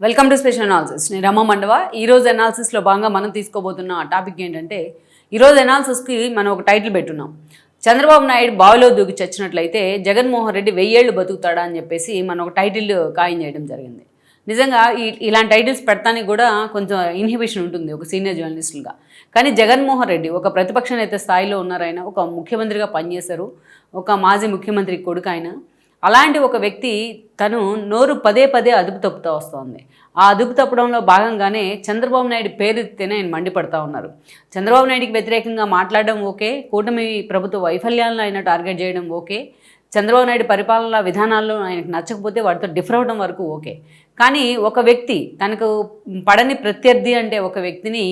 Welcome to special analysis నేను రమ్మ మండవ. ఈరోజు అనాలిసిస్లో భాగంగా మనం తీసుకోబోతున్న టాపిక్ ఏంటంటే ఈరోజు అనాలిసిస్కి మనం ఒక టైటిల్ పెట్టున్నాం. చంద్రబాబు నాయుడు బావిలో దూకి చచ్చినట్లయితే జగన్మోహన్ రెడ్డి వెయ్యేళ్ళు బతుకుతాడా అని చెప్పేసి మనం ఒక టైటిల్ ఖాయం చేయడం జరిగింది. నిజంగా ఈ ఇలాంటి టైటిల్స్ పెడతానికి కూడా కొంచెం ఇన్హిబిషన్ ఉంటుంది ఒక సీనియర్ జర్నలిస్టులుగా కానీ జగన్మోహన్ రెడ్డి ఒక ప్రతిపక్ష నేత స్థాయిలో ఉన్నారైనా ఒక ముఖ్యమంత్రిగా పనిచేశారు ఒక మాజీ ముఖ్యమంత్రి కొడుకు ఆయన అలాంటి ఒక వ్యక్తి తను నోరు పదే పదే అదుపు తప్పుతూ వస్తోంది. ఆ అదుపు తప్పడంలో భాగంగానే చంద్రబాబు నాయుడు పేరెత్తితేనే ఆయన మండిపడతా ఉన్నారు. చంద్రబాబు నాయుడికి వ్యతిరేకంగా మాట్లాడడం ఓకే కూటమి ప్రభుత్వ వైఫల్యాలను ఆయన టార్గెట్ చేయడం ఓకే చంద్రబాబు నాయుడు పరిపాలన విధానాల్లో ఆయనకు నచ్చకపోతే వాటితో డిఫర్ అవడం వరకు ఓకే. కానీ ఒక వ్యక్తి తనకు పడని ప్రత్యర్థి అంటే ఒక వ్యక్తిని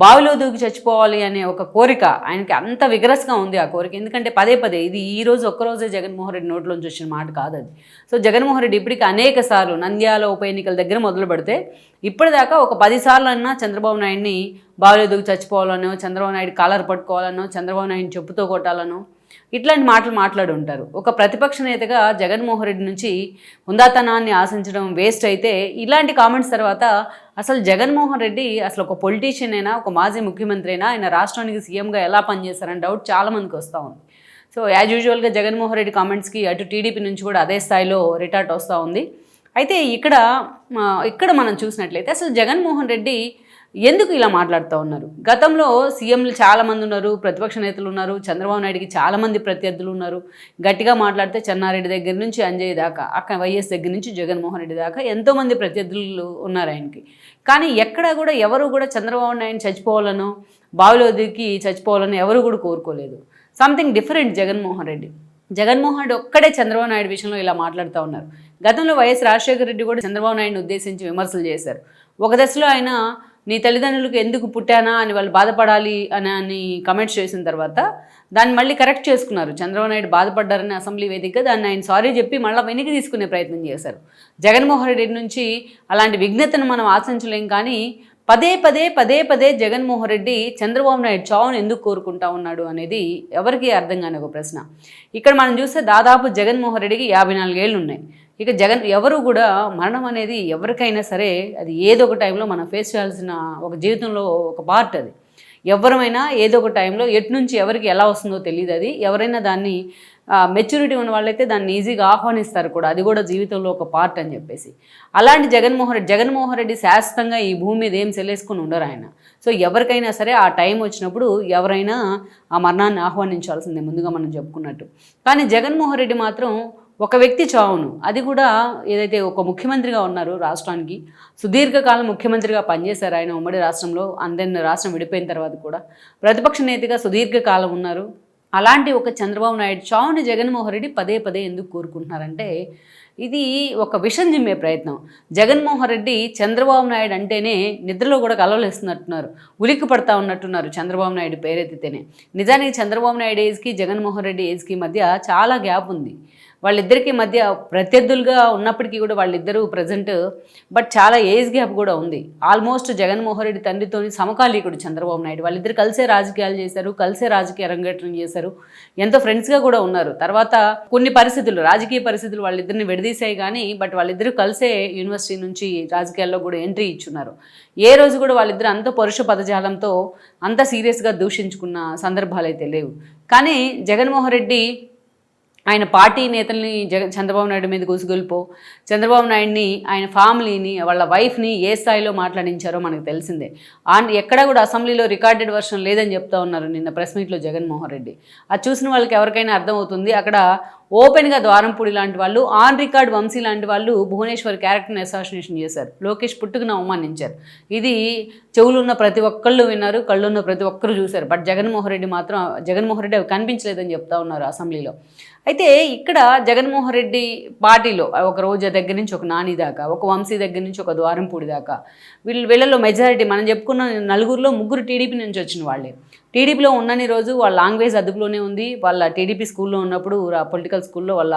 బావిలో దూకి చచ్చిపోవాలి అనే ఒక కోరిక ఆయనకి అంత విగరస్గా ఉంది ఆ కోరిక. ఎందుకంటే పదే పదే ఇది ఈ రోజు ఒక్కరోజే జగన్మోహన్ రెడ్డి నోట్లోంచి వచ్చిన మాట కాదు అది. సో జగన్మోహన్ రెడ్డి ఇప్పటికీ అనేక సార్లు నంద్యాల ఉప ఎన్నికల దగ్గర మొదలు పెడితే ఇప్పటిదాకా ఒక పది సార్లు అన్నా చంద్రబాబు నాయుడిని బావిలో దూకి చచ్చిపోవాలనో చంద్రబాబు నాయుడు కాలర్ పట్టుకోవాలనో చంద్రబాబు నాయుడిని చెప్పుతో కొట్టాలనో ఇట్లాంటి మాటలు మాట్లాడి ఉంటారు ఒక ప్రతిపక్ష నేతగా జగన్మోహన్ రెడ్డి నుంచి హుందాతనాన్ని ఆశించడం వేస్ట్ అయితే ఇలాంటి కామెంట్స్ తర్వాత అసలు జగన్మోహన్ రెడ్డి అసలు ఒక పొలిటీషియన్ అయినా ఒక మాజీ ముఖ్యమంత్రి అయినా ఆయన రాష్ట్రానికి సీఎంగా ఎలా పనిచేస్తారని డౌట్ చాలామందికి వస్తూ ఉంది. సో యాజ్ యూజువల్గా జగన్మోహన్ రెడ్డి కామెంట్స్కి అటు టీడీపీ నుంచి కూడా అదే స్థాయిలో రిటార్ట్ వస్తూ ఉంది. అయితే ఇక్కడ ఇక్కడ మనం చూసినట్లయితే అసలు జగన్మోహన్ రెడ్డి ఎందుకు ఇలా మాట్లాడుతూ ఉన్నారు? గతంలో సీఎంలు చాలామంది ఉన్నారు ప్రతిపక్ష నేతలు ఉన్నారు చంద్రబాబు నాయుడికి చాలామంది ప్రత్యర్థులు ఉన్నారు. గట్టిగా మాట్లాడితే చెన్నారెడ్డి దగ్గర నుంచి అంజయ్ దాకా అక్కడ వైఎస్ దగ్గర నుంచి జగన్మోహన్ రెడ్డి దాకా ఎంతోమంది ప్రత్యర్థులు ఉన్నారు ఆయనకి. కానీ ఎక్కడ కూడా ఎవరు కూడా చంద్రబాబు నాయుడు చచ్చిపోవాలనో బావిలో దిగి చచ్చిపోవాలని ఎవరు కూడా కోరుకోలేదు. Something different Jaganmohan Reddy. Jaganmohan Reddy ఒక్కడే చంద్రబాబు నాయుడు విషయంలో ఇలా మాట్లాడుతూ ఉన్నారు. గతంలో వైఎస్ రాజశేఖర రెడ్డి కూడా చంద్రబాబు నాయుడుని ఉద్దేశించి విమర్శలు చేశారు. ఒక దశలో ఆయన నీ తల్లిదండ్రులకు ఎందుకు పుట్టానా అని వాళ్ళు బాధపడాలి అని అని కమెంట్స్ చేసిన తర్వాత దాన్ని మళ్ళీ కరెక్ట్ చేసుకున్నారు. చంద్రబాబు నాయుడు బాధపడ్డారని అసెంబ్లీ వేదిక దాన్ని ఆయన సారీ చెప్పి మళ్ళీ వెనక్కి తీసుకునే ప్రయత్నం చేశారు. జగన్మోహన్ రెడ్డి నుంచి అలాంటి విఘ్నతను మనం ఆశించలేం కానీ పదే పదే పదే పదే జగన్మోహన్ రెడ్డి చంద్రబాబు నాయుడు చావును ఎందుకు కోరుకుంటా ఉన్నాడు అనేది ఎవరికి అర్థం కాని ఒక ప్రశ్న. ఇక్కడ మనం చూస్తే దాదాపు జగన్మోహన్ రెడ్డికి యాభై నాలుగేళ్ళు ఉన్నాయి. ఇక జగన్ ఎవరు కూడా మరణం అనేది ఎవరికైనా సరే అది ఏదో ఒక టైంలో మనం ఫేస్ చేయాల్సిన ఒక జీవితంలో ఒక పార్ట్ అది. ఎవరమైనా ఏదో ఒక టైంలో ఎటు నుంచి ఎవరికి ఎలా వస్తుందో తెలియదు అది. ఎవరైనా దాన్ని మెచ్యూరిటీ ఉన్న వాళ్ళైతే దాన్ని ఈజీగా ఆహ్వానిస్తారు కూడా. అది కూడా జీవితంలో ఒక పార్ట్ అని చెప్పేసి. అలాంటి జగన్మోహన్ రెడ్డి జగన్మోహన్ రెడ్డి శాశ్వతంగా ఈ భూమి మీద ఏం సెలేసుకుని ఉండరు ఆయన. సో ఎవరికైనా సరే ఆ టైం వచ్చినప్పుడు ఎవరైనా ఆ మరణాన్ని ఆహ్వానించాల్సిందే ముందుగా మనం చెప్పుకున్నట్టు. కానీ జగన్మోహన్ రెడ్డి మాత్రం ఒక వ్యక్తి చావును. అది కూడా ఏదైతే ఒక ముఖ్యమంత్రిగా ఉన్నారు రాష్ట్రానికి సుదీర్ఘకాలం ముఖ్యమంత్రిగా పనిచేశారు ఆయన ఉమ్మడి రాష్ట్రంలో అందరిని రాష్ట్రం విడిపోయిన తర్వాత కూడా. ప్రతిపక్ష నేతగా సుదీర్ఘకాలం ఉన్నారు. అలాంటి ఒక చంద్రబాబు నాయుడు చావుని జగన్మోహన్ రెడ్డి పదే పదే ఎందుకు కోరుకుంటున్నారంటే ఇది ఒక విషం జిమ్మే ప్రయత్నం. జగన్మోహన్ రెడ్డి చంద్రబాబు నాయుడు అంటేనే నిద్రలో కూడా కలవలేస్తున్నట్టున్నారు. ఉలిక్కి పడతా ఉన్నట్టున్నారు చంద్రబాబు నాయుడు పేరెత్తితేనే. నిజానికి చంద్రబాబు నాయుడు ఏజ్కి జగన్మోహన్ రెడ్డి ఏజ్కి మధ్య చాలా గ్యాప్ ఉంది. వాళ్ళిద్దరికీ మధ్య ప్రత్యర్థులుగా ఉన్నప్పటికీ కూడా వాళ్ళిద్దరూ ప్రజెంట్ బట్ చాలా ఏజ్ గ్యాప్ కూడా ఉంది. ఆల్మోస్ట్ జగన్మోహన్ రెడ్డి తండ్రితోని సమకాలీకుడు చంద్రబాబు నాయుడు. వాళ్ళిద్దరు కలిసే రాజకీయాలు చేశారు కలిసే రాజకీయ అరంగేట్రం చేశారు. ఎంతో ఫ్రెండ్స్గా కూడా ఉన్నారు. తర్వాత కొన్ని పరిస్థితులు రాజకీయ పరిస్థితులు వాళ్ళిద్దరిని విడదీశాయి కానీ బట్ వాళ్ళిద్దరూ కలిసే యూనివర్సిటీ నుంచి రాజకీయాల్లో కూడా ఎంట్రీ ఇచ్చున్నారు. ఏ రోజు కూడా వాళ్ళిద్దరు అంత పరుష పదజాలంతో అంత సీరియస్గా దూషించుకున్న సందర్భాలు అయితే లేవు. కానీ జగన్మోహన్ రెడ్డి ఆయన పార్టీ నేతల్ని జగ చంద్రబాబు నాయుడు మీద గుసుగొల్పో. చంద్రబాబు నాయుడిని ఆయన ఫ్యామిలీని వాళ్ళ వైఫ్ని ఏ స్థాయిలో మాట్లాడించారో మనకు తెలిసిందే. ఆన్ ఎక్కడ కూడా అసెంబ్లీలో రికార్డెడ్ వర్షన్ లేదని చెప్తా ఉన్నారు నిన్న ప్రెస్ మీట్లో జగన్మోహన్ రెడ్డి. అది చూసిన వాళ్ళకి ఎవరికైనా అర్థమవుతుంది. అక్కడ ఓపెన్గా ద్వారంపూడి లాంటి వాళ్ళు ఆన్ రికార్డ్ వంశీ లాంటి వాళ్ళు భువనేశ్వర్ క్యారెక్టర్ని అసాసినేషన్ చేశారు. లోకేష్ పుట్టుకుని అవమానించారు. ఇది చెవులున్న ప్రతి ఒక్కళ్ళు విన్నారు కళ్ళున్న ప్రతి ఒక్కరు చూశారు. బట్ జగన్మోహన్ రెడ్డి మాత్రం జగన్మోహన్ రెడ్డి అవి కనిపించలేదని చెప్తా ఉన్నారు అసెంబ్లీలో. అయితే ఇక్కడ జగన్మోహన్ రెడ్డి పార్టీలో ఒక రోజా దగ్గర నుంచి ఒక నాని దాకా ఒక వంశీ దగ్గర నుంచి ఒక ద్వారంపూడి దాకా వీళ్ళు వీళ్ళలో మెజారిటీ మనం చెప్పుకున్న నలుగురిలో ముగ్గురు టీడీపీ నుంచి వచ్చిన వాళ్ళే. టీడీపీలో ఉన్నన్ని రోజు వాళ్ళ లాంగ్వేజ్ అదుపులోనే ఉంది. వాళ్ళ టీడీపీ స్కూల్లో ఉన్నప్పుడు పొలిటికల్ స్కూల్లో వాళ్ళ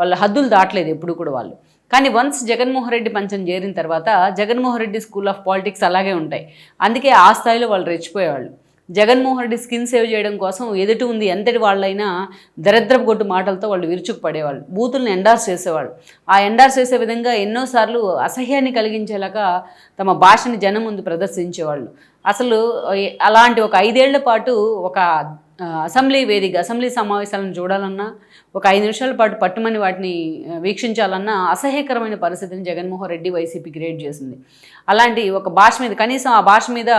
వాళ్ళ హద్దులు దాటలేదు ఎప్పుడు కూడా వాళ్ళు. కానీ వన్స్ జగన్మోహన్ రెడ్డి పంచం చేరిన తర్వాత Jaganmohan Reddy school of politics అలాగే ఉంటాయి. అందుకే ఆ స్థాయిలో వాళ్ళు రెచ్చిపోయేవాళ్ళు. జగన్మోహన్ రెడ్డి స్కిన్ సేవ్ చేయడం కోసం ఎదుటి ఉంది ఎంతటి వాళ్ళైనా దరిద్రపు కొట్టు మాటలతో వాళ్ళు విరుచుకు పడేవాళ్ళు బూతులను ఎండార్స్ చేసేవాళ్ళు. ఆ ఎండార్స్ చేసే విధంగా ఎన్నోసార్లు అసహ్యాన్ని కలిగించేలాగా తమ భాషని జనం ముందు ప్రదర్శించేవాళ్ళు. అసలు అలాంటి ఒక ఐదేళ్ళ పాటు ఒక అసెంబ్లీ వేదిక అసెంబ్లీ సమావేశాలను చూడాలన్నా ఒక ఐదు నిమిషాల పాటు పట్టుమని వాటిని వీక్షించాలన్నా అసహ్యకరమైన పరిస్థితిని జగన్మోహన్ రెడ్డి వైసీపీ క్రియేట్ చేసింది. అలాంటి ఒక భాష మీద కనీసం ఆ భాష మీద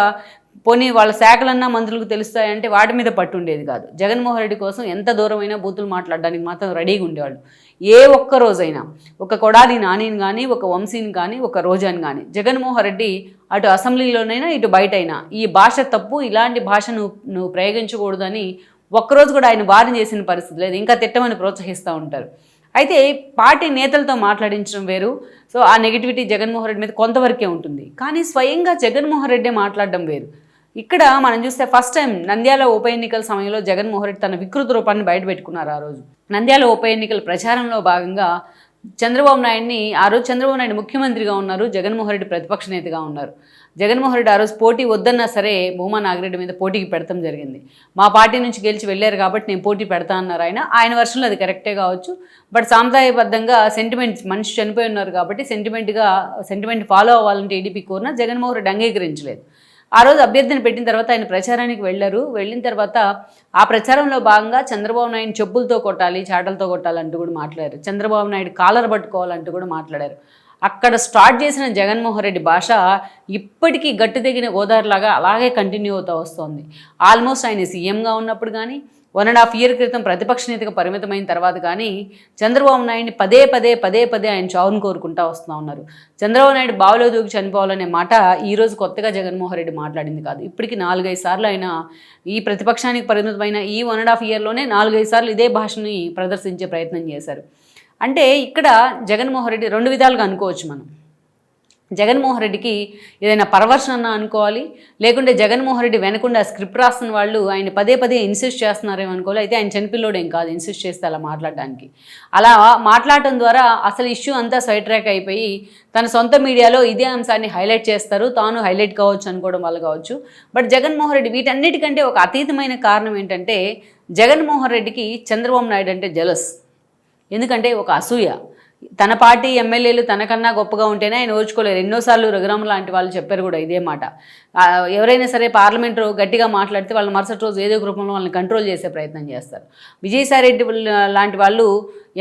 పోనీ వాళ్ళ శాఖలన్నా మంత్రులకు తెలుస్తాయంటే వాటి మీద పట్టుండేది కాదు. జగన్మోహన్ రెడ్డి కోసం ఎంత దూరమైనా బూతులు మాట్లాడడానికి మాత్రం రెడీగా ఉండేవాళ్ళు. ఏ ఒక్క రోజైనా ఒక కొడాలి నానిని కానీ ఒక వంశీని కానీ ఒక రోజాని కానీ జగన్మోహన్ రెడ్డి అటు అసెంబ్లీలోనైనా ఇటు బయటైనా ఈ భాష తప్పు ఇలాంటి భాషను నువ్వు నువ్వు ప్రయోగించకూడదని ఒక్కరోజు కూడా ఆయన వారిని చేసిన పరిస్థితి లేదు. ఇంకా తిట్టమని ప్రోత్సహిస్తూ ఉంటారు. అయితే పార్టీ నేతలతో మాట్లాడించడం వేరు. సో ఆ నెగిటివిటీ జగన్మోహన్ రెడ్డి మీద కొంతవరకే ఉంటుంది. కానీ స్వయంగా జగన్మోహన్ రెడ్డే మాట్లాడడం వేరు. ఇక్కడ మనం చూస్తే ఫస్ట్ టైం నంద్యాల ఉప ఎన్నికల సమయంలో జగన్మోహన్ రెడ్డి తన వికృత రూపాన్ని బయటపెట్టుకున్నారు ఆ రోజు. నంద్యాల ఉప ఎన్నికల ప్రచారంలో భాగంగా చంద్రబాబు నాయుడిని ఆ రోజు చంద్రబాబు నాయుడు ముఖ్యమంత్రిగా ఉన్నారు జగన్మోహన్ రెడ్డి ప్రతిపక్ష నేతగా ఉన్నారు. జగన్మోహన్ రెడ్డి ఆ రోజు పోటీ వద్దన్నా సరే భూమా నాగిరెడ్డి మీద పోటీకి పెడతాం జరిగింది. మా పార్టీ నుంచి గెలిచి వెళ్ళారు కాబట్టి నేను పోటీ పెడతా అన్నారు ఆయన. ఆయన వర్షంలో అది కరెక్టే కావచ్చు. బట్ సాంప్రదాయబద్ధంగా సెంటిమెంట్ మనిషి చనిపోయి ఉన్నారు కాబట్టి సెంటిమెంట్గా సెంటిమెంట్ ఫాలో అవ్వాలంటే టీడీపీ కోరిన జగన్మోహన్ రెడ్డి అంగీకరించలేదు. ఆ రోజు అభ్యర్థిని పెట్టిన తర్వాత ఆయన ప్రచారానికి వెళ్ళారు. వెళ్ళిన తర్వాత ఆ ప్రచారంలో భాగంగా చంద్రబాబు నాయుడు చెప్పులతో కొట్టాలి చాటలతో కొట్టాలంటూ కూడా మాట్లాడారు. చంద్రబాబు నాయుడు కాలర్ పట్టుకోవాలంటూ కూడా మాట్లాడారు. అక్కడ స్టార్ట్ చేసిన జగన్మోహన్ రెడ్డి భాష ఇప్పటికీ గట్టి తెగిన గోదావరిలాగా అలాగే కంటిన్యూ అవుతూ వస్తుంది. ఆల్మోస్ట్ ఆయన సీఎంగా ఉన్నప్పుడు కానీ వన్ అండ్ హాఫ్ ఇయర్ క్రితం ప్రతిపక్ష నేతగా పరిమితమైన తర్వాత కానీ చంద్రబాబు నాయుడిని పదే పదే పదే పదే ఆయన చావును కోరుకుంటా వస్తూ ఉన్నారు. చంద్రబాబు నాయుడు బావిలో దూకి చనిపోవాలనే మాట ఈరోజు కొత్తగా జగన్మోహన్ రెడ్డి మాట్లాడింది కాదు. ఇప్పటికి నాలుగైదు సార్లు ఆయన ఈ ప్రతిపక్షానికి పరిమితమైన ఈ వన్ అండ్ హాఫ్ ఇయర్లోనే నాలుగైదు సార్లు ఇదే భాషని ప్రదర్శించే ప్రయత్నం చేశారు. అంటే ఇక్కడ జగన్మోహన్ రెడ్డి రెండు విధాలుగా అనుకోవచ్చు మనం. జగన్మోహన్ రెడ్డికి ఏదైనా పరవర్షన్ అన్న అనుకోవాలి. లేకుంటే జగన్మోహన్ రెడ్డి వెనకుండా స్క్రిప్ట్ రాస్తున్న వాళ్ళు ఆయన పదే పదే ఇన్సిస్ట్ చేస్తున్నారేమో అనుకోవాలి. అయితే ఆయన చనిపిల్లోడు ఏం కాదు ఇన్సిస్ట్ చేస్తే అలా మాట్లాడడానికి. అలా మాట్లాడటం ద్వారా అసలు ఇష్యూ అంతా సైడ్ ట్రాక్ అయిపోయి తన సొంత మీడియాలో ఇదే అంశాన్ని హైలైట్ చేస్తారు. తాను హైలైట్ కావచ్చు అనుకోవడం వల్ల కావచ్చు. బట్ జగన్మోహన్ రెడ్డి వీటన్నిటికంటే ఒక అతీతమైన కారణం ఏంటంటే జగన్మోహన్ రెడ్డికి చంద్రబాబు నాయుడు అంటే జలస్ ఎందుకంటే ఒక అసూయ. తన పార్టీ ఎమ్మెల్యేలు తనకన్నా గొప్పగా ఉంటేనే ఆయన ఓర్చుకోలేరు. ఎన్నోసార్లు రఘురామ లాంటి వాళ్ళు చెప్పారు కూడా ఇదే మాట. ఎవరైనా సరే పార్లమెంటు గట్టిగా మాట్లాడితే వాళ్ళు మరుసటి రోజు ఏదో ఒక రూపంలో వాళ్ళని కంట్రోల్ చేసే ప్రయత్నం చేస్తారు. విజయసాయిరెడ్డి లాంటి వాళ్ళు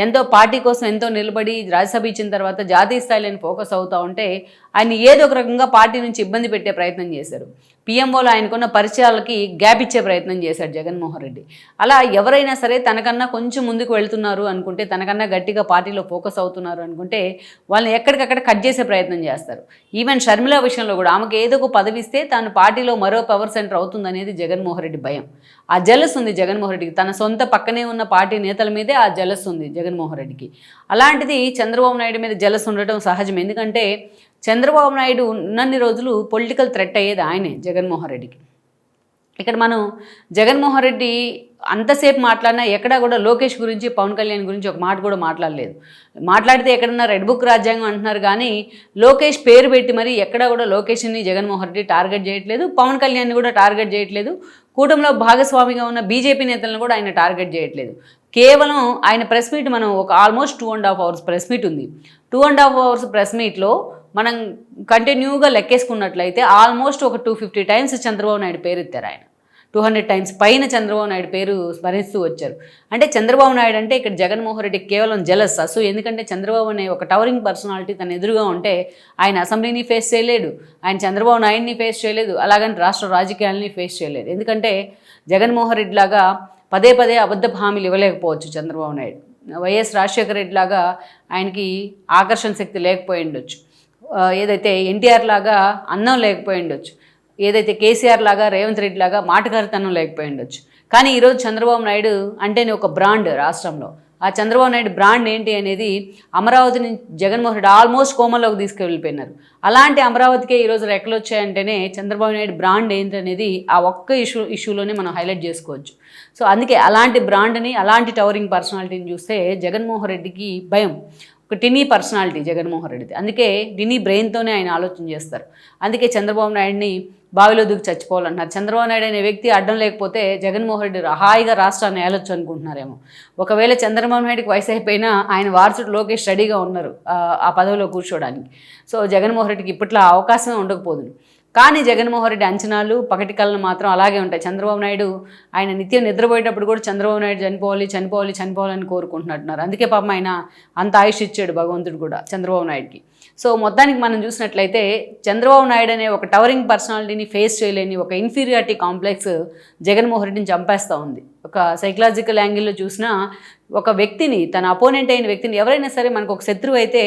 ఎంతో పార్టీ కోసం ఎంతో నిలబడి రాజ్యసభ ఇచ్చిన తర్వాత జాతీయ స్థాయిలో ఫోకస్ అవుతూ ఉంటే ఆయన ఏదో ఒక రకంగా పార్టీ నుంచి ఇబ్బంది పెట్టే ప్రయత్నం చేశారు. పిఎంఓలో ఆయనకున్న పరిచయాలకి గ్యాప్ ఇచ్చే ప్రయత్నం చేశాడు జగన్మోహన్ రెడ్డి. అలా ఎవరైనా సరే తనకన్నా కొంచెం ముందుకు వెళ్తున్నారు అనుకుంటే తనకన్నా గట్టిగా పార్టీలో ఫోకస్ అవుతున్నారు అనుకుంటే వాళ్ళని ఎక్కడికక్కడ కట్ చేసే ప్రయత్నం చేస్తారు. ఈవెన్ షర్మిల విషయంలో కూడా ఆమెకు ఏదో ఒక పదవి ఇస్తే తాను పార్టీలో మరో పవర్ సెంటర్ అవుతుందనేది జగన్మోహన్ రెడ్డి భయం. ఆ జలస్ ఉంది జగన్మోహన్ రెడ్డికి. తన సొంత పక్కనే ఉన్న పార్టీ నేతల మీదే ఆ జలస్ ఉంది జగన్మోహన్ రెడ్డికి. అలాంటిది చంద్రబాబు నాయుడు మీద జలస్ ఉండటం సహజం. ఎందుకంటే చంద్రబాబు నాయుడు ఉన్నన్ని రోజులు పొలిటికల్ థ్రెట్ అయ్యేది ఆయనే జగన్మోహన్ రెడ్డికి. ఇక్కడ మనం జగన్మోహన్ రెడ్డి అంతసేపు మాట్లాడినా ఎక్కడా కూడా లోకేష్ గురించి పవన్ కళ్యాణ్ గురించి ఒక మాట కూడా మాట్లాడలేదు. మాట్లాడితే ఎక్కడన్నా రెడ్ బుక్ రాజ్యాంగం అంటున్నారు కానీ లోకేష్ పేరు పెట్టి మరి ఎక్కడా కూడా లోకేష్ని జగన్మోహన్ రెడ్డి టార్గెట్ చేయట్లేదు. పవన్ కళ్యాణ్ని కూడా టార్గెట్ చేయట్లేదు. కూటమిలో భాగస్వామిగా ఉన్న బీజేపీ నేతలను కూడా ఆయన టార్గెట్ చేయట్లేదు. కేవలం ఆయన ప్రెస్ మీట్ మనం ఒక almost two and half hours press meet ఉంది. Two and half hours press మీట్లో మనం కంటిన్యూగా లెక్కేసుకున్నట్లయితే ఆల్మోస్ట్ ఒక two fifty times Chandrababu Naidu పేరు ఎత్తారు ఆయన. టూ హండ్రెడ్ టైమ్స్ పైన చంద్రబాబు నాయుడు పేరు స్మరిస్తూ వచ్చారు. అంటే చంద్రబాబు నాయుడు అంటే ఇక్కడ జగన్మోహన్ రెడ్డి కేవలం జలస్ అసూ ఎందుకంటే చంద్రబాబు అనే ఒక టవరింగ్ పర్సనాలిటీ తన ఎదురుగా ఉంటే ఆయన అసెంబ్లీని ఫేస్ చేయలేడు. ఆయన చంద్రబాబు నాయుడిని ఫేస్ చేయలేదు. అలాగని రాష్ట్ర రాజకీయాలని ఫేస్ చేయలేదు. ఎందుకంటే జగన్మోహన్ రెడ్డి లాగా పదే పదే అబద్ధ హామీలు ఇవ్వలేకపోవచ్చు చంద్రబాబు నాయుడు. వైఎస్ రాజశేఖర రెడ్డి లాగా ఆయనకి ఆకర్షణ శక్తి లేకపోయి ఉండొచ్చు. ఏదైతే ఎన్టీఆర్ లాగా అన్నం లేకపోయి ఉండొచ్చు ఏదైతే కేసీఆర్ లాగా రేవంత్ రెడ్డి లాగా మాటగారితనం లేకపోయి ఉండొచ్చు. కానీ ఈరోజు చంద్రబాబు నాయుడు అంటేనే ఒక బ్రాండ్ రాష్ట్రంలో. ఆ చంద్రబాబు నాయుడు బ్రాండ్ ఏంటి అనేది అమరావతి నుంచి జగన్మోహన్ రెడ్డి ఆల్మోస్ట్ కోమలోకి తీసుకెళ్ళిపోయినారు. అలాంటి అమరావతికే ఈరోజు రెక్కలు వచ్చాయంటేనే చంద్రబాబు నాయుడు బ్రాండ్ ఏంటి అనేది ఆ ఒక్క ఇష్యూ ఇష్యూలోనే మనం హైలైట్ చేసుకోవచ్చు. సో అందుకే అలాంటి బ్రాండ్ని అలాంటి టవరింగ్ పర్సనాలిటీని చూస్తే జగన్మోహన్ రెడ్డికి భయం. ఒక టినీ పర్సనాలిటీ జగన్మోహన్ రెడ్డిది. అందుకే టినీ బ్రెయిన్తోనే ఆయన ఆలోచన చేస్తారు. అందుకే చంద్రబాబు నాయుడిని బావిలో దూకి చచ్చిపోవాలంటున్నారు. చంద్రబాబు నాయుడు అనే వ్యక్తి అడ్డం లేకపోతే జగన్మోహన్ రెడ్డి హాయిగా రాష్ట్రాన్ని ఏలొచ్చు అనుకుంటున్నారేమో. ఒకవేళ చంద్రబాబు నాయుడికి వయసు అయిపోయినా ఆయన వారసుడు లోకేష్ రెడీగా ఉన్నారు ఆ, పదవిలో కూర్చోడానికి. సో జగన్మోహన్ రెడ్డికి ఇప్పట్లో అవకాశమే ఉండకపోదును. కానీ జగన్మోహన్ రెడ్డి అంచనాలు పకటికలను మాత్రం అలాగే ఉంటాయి. చంద్రబాబు నాయుడు ఆయన నిత్యం నిద్రపోయేటప్పుడు కూడా చంద్రబాబు నాయుడు చనిపోవాలి చనిపోవాలి చనిపోవాలని కోరుకుంటున్నట్టున్నారు. అందుకే పాపం ఆయన అంత ఆయుష్ ఇచ్చాడు భగవంతుడు కూడా చంద్రబాబు నాయుడుకి. సో మొత్తానికి మనం చూసినట్లయితే చంద్రబాబు నాయుడు అనే ఒక టవరింగ్ పర్సనాలిటీని ఫేస్ చేయలేని ఒక ఇన్ఫీరియారిటీ కాంప్లెక్స్ జగన్మోహన్ రెడ్డిని చంపేస్తూ ఉంది. ఒక సైకలాజికల్ యాంగిల్లో చూసినా ఒక వ్యక్తిని తన అపోనెంట్ అయిన వ్యక్తిని ఎవరైనా సరే మనకు ఒక శత్రువు అయితే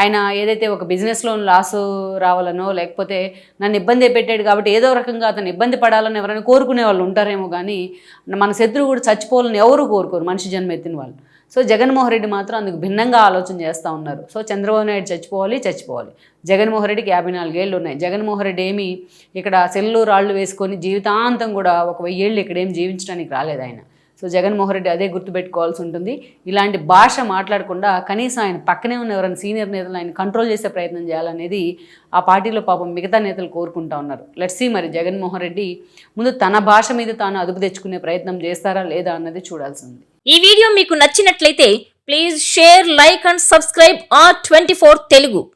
ఆయన ఏదైతే ఒక బిజినెస్లో లాస్ రావాలనో లేకపోతే నన్ను ఇబ్బంది పెట్టాడు కాబట్టి ఏదో రకంగా అతను ఇబ్బంది పడాలని ఎవరైనా కోరుకునే వాళ్ళు ఉంటారేమో కానీ మన శత్రువు కూడా చచ్చిపోవాలని ఎవరు కోరుకోరు మనిషి జన్మ ఎత్తిన వాళ్ళు. సో జగన్మోహన్ రెడ్డి మాత్రం అందుకు భిన్నంగా ఆలోచన చేస్తూ ఉన్నారు. సో చంద్రబాబు నాయుడు చచ్చిపోవాలి చచ్చిపోవాలి. జగన్మోహన్ రెడ్డికి యాభై నాలుగేళ్ళు ఉన్నాయి. జగన్మోహన్ రెడ్డి ఏమి ఇక్కడ సెల్లు రాళ్ళు వేసుకొని జీవితాంతం కూడా ఒక వెయ్యేళ్ళు ఇక్కడ ఏం జీవించడానికి రాలేదు ఆయన. సో జగన్మోహన్ రెడ్డి అదే గుర్తుపెట్టుకోవాల్సి ఉంటుంది. ఇలాంటి భాష మాట్లాడకుండా కనీసం ఆయన పక్కనే ఉన్న ఎవరైనా సీనియర్ నేతలు ఆయన కంట్రోల్ చేసే ప్రయత్నం చేయాలనేది ఆ పార్టీలో పాపం మిగతా నేతలు కోరుకుంటా ఉన్నారు. లెట్స్ సీ మరి జగన్మోహన్ రెడ్డి ముందు తన భాష మీద తాను అదుపు తెచ్చుకునే ప్రయత్నం చేస్తారా లేదా అన్నది చూడాల్సి ఉంది. ఈ వీడియో మీకు నచ్చినట్లయితే please share like and subscribe R twenty Telugu